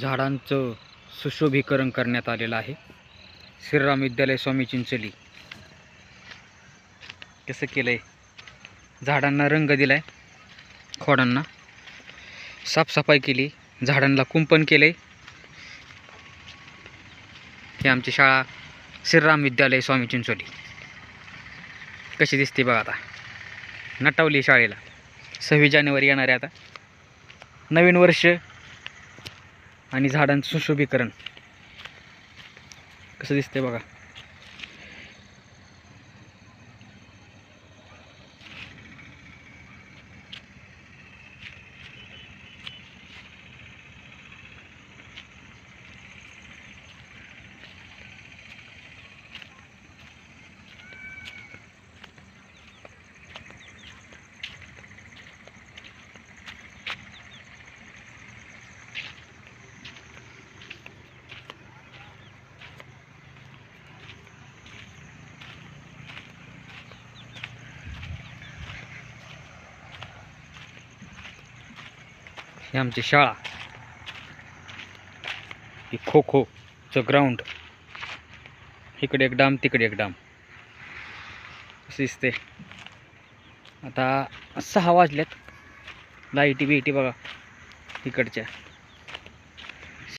झाडांचं सुशोभीकरण करण्यात आलेलं आहे. श्रीराम विद्यालय स्वामी चिंचोली. कसं केलं आहे झाडांना रंग दिला आहे खोडांना. साफसफाई केली. झाडांना कुंपण केलं आहे ही आमची शाळा श्रीराम विद्यालय स्वामी चिंचोली. कशी दिसते बघा आता. नटवली शाळेला. सव्वीस जानेवारी येणार आहे आता. नवीन वर्ष आणि झाडांचं सुशोभीकरण. कसं दिसतंय बघा. ही आमची शाळा. ही खो खोचं ग्राउंड इकडे एक डाम तिकडे एक डाम. असं दिसते आता सहा वाजल्यात लाईटी बिईटी बघा. इकडच्या.